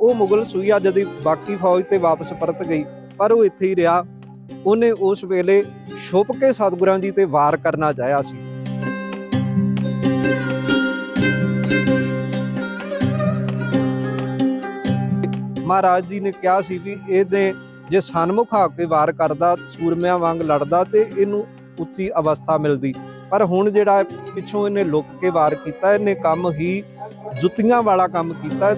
ਉਹ ਮੁਗਲ ਸੂਈਆ ਜਦੋਂ ਬਾਕੀ ਫੌਜ ਤੇ ਵਾਪਸ ਪਰਤ ਗਈ, ਪਰ ਉਹ ਇੱਥੇ ਹੀ ਰਿਹਾ। ਉਹਨੇ ਉਸ ਵੇਲੇ ਛੁਪ ਕੇ ਸਤਿਗੁਰਾਂ ਜੀ ਤੇ ਵਾਰ ਕਰਨਾ ਚਾਹਿਆ ਸੀ। ਮਹਾਰਾਜ ਜੀ ਨੇ ਕਿਹਾ ਸੀ ਵੀ ਇਹਦੇ ਜੇ ਸਨਮੁਖ ਆ ਕੇ ਵਾਰ ਕਰਦਾ, ਸੂਰਮਿਆਂ ਵਾਂਗ ਲੜਦਾ ਤੇ ਇਹਨੂੰ ਉੱਚੀ ਅਵਸਥਾ ਮਿਲਦੀ। ਪਰ ਹੁਣ ਜਿਹੜਾ ਪਿੱਛੋਂ ਇਹਨੇ ਲੁੱਕ ਕੇ ਵਾਰ ਕੀਤਾ, ਇਹਨੇ ਕੰਮ ਹੀ ਜੁੱਤੀਆਂ ਵਾਲਾ ਕੰਮ ਕੀਤਾ।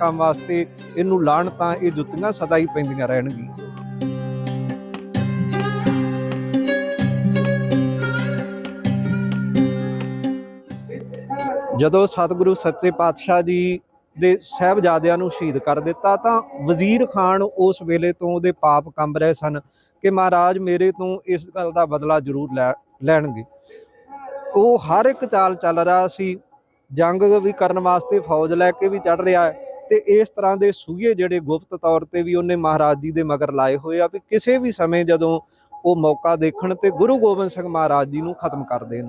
ਕੰਮ ਵਾਸਤੇ ਇਹਨੂੰ ਲਾਣ ਤਾਂ ਇਹ ਜੁੱਤੀਆਂ ਸਦਾ ਹੀ ਪੈਂਦੀਆਂ ਰਹਿਣਗੀਆਂ। ਜਦੋਂ ਸਤਿਗੁਰੂ ਸੱਚੇ ਪਾਤਸ਼ਾਹ ਜੀ ਦੇ ਸਹਿਬਜ਼ਾਦਿਆਂ ਨੂੰ ਸ਼ਹੀਦ ਕਰ ਦਿੱਤਾ ਤਾਂ ਵਜ਼ੀਰ ਖਾਨ ਉਸ ਵੇਲੇ ਤੋਂ ਉਹਦੇ ਪਾਪ ਕੰਬ ਰਹੇ ਸਨ ਕਿ ਮਹਾਰਾਜ ਮੇਰੇ ਤੋਂ ਇਸ ਗੱਲ ਦਾ ਬਦਲਾ ਜ਼ਰੂਰ ਲੈ, ਲੈਣਗੇ। ਉਹ ਹਰ ਇੱਕ ਚਾਲ ਚੱਲ ਰਿਹਾ ਸੀ। ਜੰਗ ਵੀ ਕਰਨ ਵਾਸਤੇ ਫੌਜ ਲੈ ਕੇ ਵੀ ਚੜ ਰਿਹਾ ਹੈ। ਤੇ ਇਸ ਤਰ੍ਹਾਂ ਦੇ ਸੂਏ ਜਿਹੜੇ ਗੁਪਤ ਤੌਰ ਤੇ ਵੀ ਉਹਨੇ ਮਹਾਰਾਜ ਜੀ ਦੇ ਮਗਰ ਲਾਏ ਹੋਏ ਆ ਵੀ ਕਿਸੇ ਵੀ ਸਮੇਂ ਜਦੋਂ ਉਹ ਮੌਕਾ ਦੇਖਣ ਤੇ ਗੁਰੂ ਗੋਬਿੰਦ ਸਿੰਘ ਮਹਾਰਾਜ ਜੀ ਨੂੰ ਖਤਮ ਕਰ ਦੇਣ,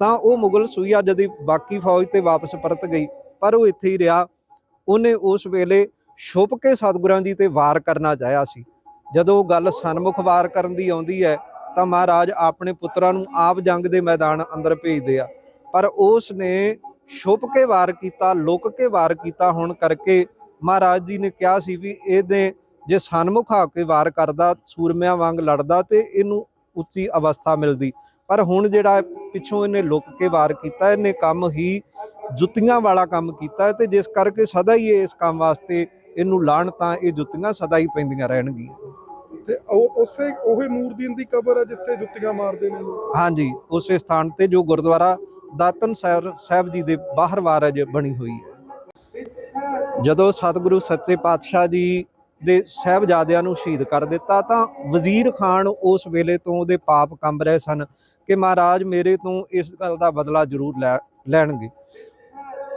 ਤਾਂ ਉਹ ਮੁਗਲ ਸੂਈਆ ਜਦੀ ਬਾਕੀ ਫੌਜ ਤੇ ਵਾਪਸ ਪਰਤ ਗਈ, ਪਰ ਉਹ ਇੱਥੇ ਹੀ ਰਿਹਾ। ਉਹਨੇ ਉਸ ਵੇਲੇ ਛੁਪ ਕੇ ਸਤਿਗੁਰਾਂ ਜੀ ਤੇ ਵਾਰ ਕਰਨਾ ਚਾਹਿਆ ਸੀ। ਜਦੋਂ ਗੱਲ ਸਨਮੁਖ ਵਾਰ ਕਰਨ ਦੀ ਆਉਂਦੀ ਹੈ, ਤਾਂ ਮਹਾਰਾਜ ਆਪਣੇ ਪੁੱਤਰਾਂ ਨੂੰ ਆਪ ਜੰਗ ਦੇ ਮੈਦਾਨ ਅੰਦਰ ਭੇਜਦੇ ਆ। ਪਰ ਉਸ ਨੇ ਛੁਪ ਕੇ ਵਾਰ ਕੀਤਾ ਲੁਕ ਕੇ ਵਾਰ ਕੀਤਾ ਹੁਣ ਕਰਕੇ ਮਹਾਰਾਜ ਜੀ ਨੇ ਕਿਹਾ ਸੀ ਵੀ ਇਹਦੇ ਜੇ ਸਨਮੁਖ ਆ ਕੇ ਵਾਰ ਕਰਦਾ ਸੂਰਮਿਆਂ ਵਾਂਗ ਲੜਦਾ ਤੇ ਇਹਨੂੰ ਉੱਚੀ ਅਵਸਥਾ ਮਿਲਦੀ। ਪਰ ਹੁਣ ਜਿਹੜਾ ਪਿੱਛੋਂ ਇਹਨੇ ਲੁਕ ਕੇ ਵਾਰ ਕੀਤਾ ਇਹਨੇ ਕੰਮ ਹੀ ਜੁੱਤੀਆਂ ਵਾਲਾ ਕੰਮ ਕੀਤਾ ਤੇ ਜਿਸ ਕਰਕੇ ਸਦਾ ਹੀ ਇਸ ਕੰਮ ਵਾਸਤੇ ਇਹਨੂੰ ਲਾਣ ਤਾਂ ਇਹ ਜੁੱਤੀਆਂ ਸਦਾ ਹੀ ਪੈਂਦੀਆਂ ਰਹਿਣਗੀਆਂ। ਤੇ ਉਹ ਉਸੇ ਉਹੀ ਨੂਰਦੀਨ ਦੀ ਕਬਰ ਹੈ ਜਿੱਥੇ ਜੁੱਤੀਆਂ ਮਾਰਦੇ ਨੇ ਹਾਂਜੀ ਉਸੇ ਸਥਾਨ ਤੇ ਜੋ ਗੁਰਦੁਆਰਾ ਦਾਤਨ ਸਾਹਿਬ ਸਾਹਿਬ ਜੀ ਦੇ ਬਾਹਰ ਵਾਰਜ ਬਣੀ ਹੋਈ ਹੈ। ਜਦੋਂ ਸਤਿਗੁਰੂ ਸੱਚੇ ਪਾਤਸ਼ਾਹ ਜੀ ਦੇ ਸਹਿਬਜ਼ਾਦਿਆਂ ਨੂੰ ਸ਼ਹੀਦ ਕਰ ਦਿੱਤਾ, ਤਾਂ ਵਜ਼ੀਰ ਖਾਨ ਉਸ ਵੇਲੇ ਤੋਂ ਉਹਦੇ ਪਾਪ ਕੰਬ ਰਹੇ ਸਨ ਕਿ ਮਹਾਰਾਜ ਮੇਰੇ ਤੋਂ ਇਸ ਗੱਲ ਦਾ ਬਦਲਾ ਜ਼ਰੂਰ ਲੈ, ਲੈਣਗੇ।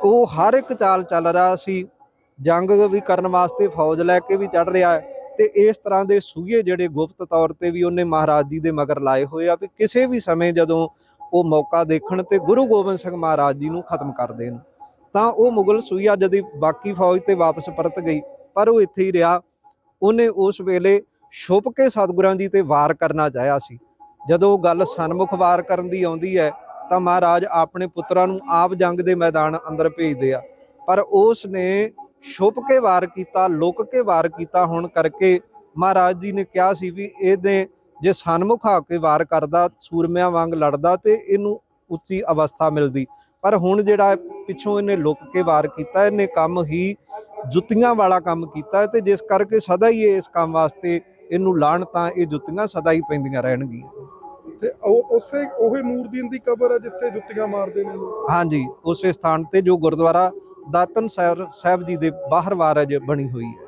ਉਹ ਹਰ ਇੱਕ ਚਾਲ ਚੱਲ ਰਿਹਾ ਸੀ, ਜੰਗ ਵੀ ਕਰਨ ਵਾਸਤੇ ਫੌਜ ਲੈ ਕੇ ਵੀ ਚੜ ਰਿਹਾ ਹੈ ਤੇ ਇਸ ਤਰ੍ਹਾਂ ਦੇ ਸੂਏ ਜਿਹੜੇ ਗੁਪਤ ਤੌਰ ਤੇ ਵੀ ਉਹਨੇ ਮਹਾਰਾਜ ਜੀ ਦੇ ਮਗਰ ਲਾਏ ਹੋਏ ਆ ਵੀ ਕਿਸੇ ਵੀ ਸਮੇਂ ਜਦੋਂ ਉਹ ਮੌਕਾ ਦੇਖਣ ਤੇ ਗੁਰੂ ਗੋਬਿੰਦ ਸਿੰਘ ਮਹਾਰਾਜ ਜੀ ਨੂੰ ਖਤਮ ਕਰ ਦੇਣ। ਤਾਂ ਉਹ ਮੁਗਲ ਸੂਈਆ ਜਦੀ ਬਾਕੀ ਫੌਜ ਤੇ ਵਾਪਸ ਪਰਤ ਗਈ, ਪਰ ਉਹ ਇੱਥੇ ਹੀ ਰਿਹਾ। ਉਹਨੇ ਉਸ ਵੇਲੇ ਛੁਪ ਕੇ ਸਤਿਗੁਰਾਂ ਜੀ ਤੇ ਵਾਰ ਕਰਨਾ ਚਾਹਿਆ ਸੀ। ਜਦੋਂ ਗੱਲ ਸਨਮੁਖ ਵਾਰ ਕਰਨ ਦੀ ਆਉਂਦੀ ਹੈ, ਤਾਂ ਮਹਾਰਾਜ ਆਪਣੇ ਪੁੱਤਰਾਂ ਨੂੰ ਆਪ ਜੰਗ ਦੇ ਮੈਦਾਨ ਅੰਦਰ ਭੇਜਦੇ ਆ। ਪਰ ਉਸ ਨੇ ਛੁਪ ਕੇ ਵਾਰ ਕੀਤਾ, ਲੁਕ ਕੇ ਵਾਰ ਕੀਤਾ ਹੁਣ ਕਰਕੇ ਮਹਾਰਾਜ ਜੀ ਨੇ ਕਿਹਾ ਸੀ ਵੀ ਇਹਦੇ ਜੇ ਸਨਮੁਖ ਆ ਕੇ ਵਾਰ ਕਰਦਾ ਸੂਰਮਿਆਂ ਵਾਂਗ ਲੜਦਾ ਤੇ ਇਹਨੂੰ ਉੱਚੀ ਅਵਸਥਾ ਮਿਲਦੀ। ਪਰ ਹੁਣ ਜਿਹੜਾ ਪਿੱਛੋਂ ਇਹਨੇ ਲੁਕ ਕੇ ਵਾਰ ਕੀਤਾ ਇਹਨੇ ਕੰਮ ਹੀ ਜੁੱਤੀਆਂ ਵਾਲਾ ਕੰਮ ਕੀਤਾ ਤੇ ਜਿਸ ਕਰਕੇ ਸਦਾ ਹੀ ਇਸ ਕੰਮ ਵਾਸਤੇ ਇਹਨੂੰ ਲਾਣ ਤਾਂ ਇਹ ਜੁੱਤੀਆਂ ਸਦਾ ਹੀ ਪੈਂਦੀਆਂ ਰਹਿਣਗੀਆਂ। ਤੇ ਉਹ ਉਸੇ ਉਹੀ ਨੂਰਦੀਨ ਦੀ ਕਬਰ ਹੈ ਜਿੱਥੇ ਜੁੱਤੀਆਂ ਮਾਰਦੇ ਨੇ ਹਾਂਜੀ ਉਸੇ ਸਥਾਨ ਤੇ ਜੋ ਗੁਰਦੁਆਰਾ ਦਾਤਨ ਸਾਹਿਬ ਸਾਹਿਬ ਜੀ ਦੇ ਬਾਹਰ ਵਾਰਜ ਬਣੀ ਹੋਈ ਹੈ।